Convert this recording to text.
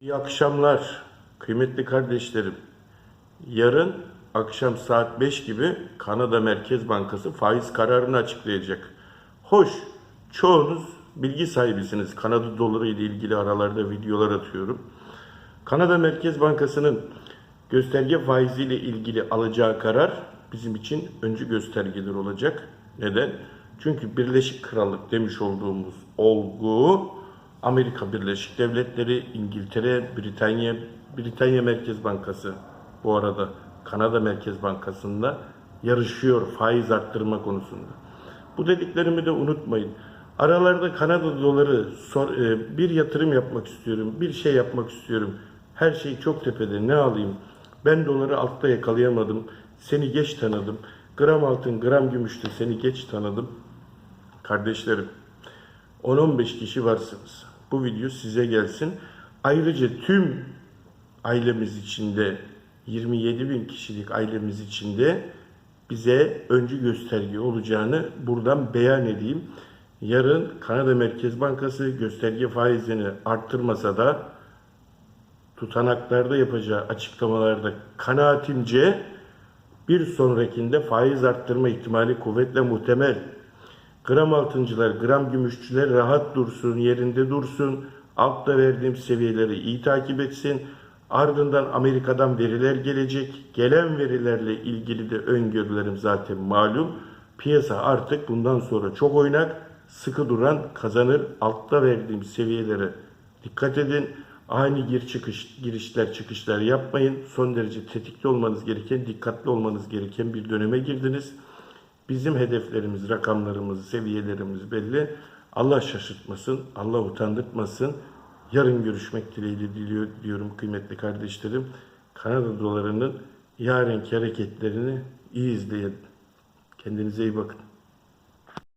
İyi akşamlar kıymetli kardeşlerim. Yarın akşam saat 5 gibi Kanada Merkez Bankası faiz kararını açıklayacak. Hoş, çoğunuz bilgi sahibisiniz. Kanada doları ile ilgili aralarda videolar atıyorum. Kanada Merkez Bankası'nın gösterge faiziyle ilgili alacağı karar bizim için öncü göstergeler olacak. Neden? Çünkü Birleşik Krallık demiş olduğumuz olgu Amerika Birleşik Devletleri, İngiltere, Britanya, Britanya Merkez Bankası bu arada Kanada Merkez Bankası'nda yarışıyor faiz arttırma konusunda. Bu dediklerimi de unutmayın. Aralarda Kanada doları e, bir yatırım yapmak istiyorum, bir şey yapmak istiyorum. Her şey çok tepede. Ne alayım? Ben doları altta yakalayamadım. Seni geç tanıdım. Gram altın, gram gümüşte seni geç tanıdım. Kardeşlerim, 10-15 kişi varsınız. Bu video size gelsin. Ayrıca tüm ailemiz içinde 27 bin kişilik ailemiz içinde bize öncü gösterge olacağını buradan beyan edeyim. Yarın Kanada Merkez Bankası gösterge faizini arttırmasa da tutanaklarda yapacağı açıklamalarda kanaatimce bir sonrakinde faiz arttırma ihtimali kuvvetle muhtemel. Gram altıncılar, gram gümüşçüler rahat dursun, yerinde dursun. Altta verdiğim seviyeleri iyi takip etsin. Ardından Amerika'dan veriler gelecek. Gelen verilerle ilgili de öngörülerim zaten malum. Piyasa artık bundan sonra çok oynak. Sıkı duran kazanır. Altta verdiğim seviyelere dikkat edin. Ani gir çıkış, girişler çıkışlar yapmayın. Son derece tetikli olmanız gereken, dikkatli olmanız gereken bir döneme girdiniz. Bizim hedeflerimiz, rakamlarımız, seviyelerimiz belli. Allah şaşırtmasın, Allah utandırtmasın. Yarın görüşmek dileğiyle diliyor, diyorum kıymetli kardeşlerim. Kanada dolarının yarınki hareketlerini iyi izleyin. Kendinize iyi bakın.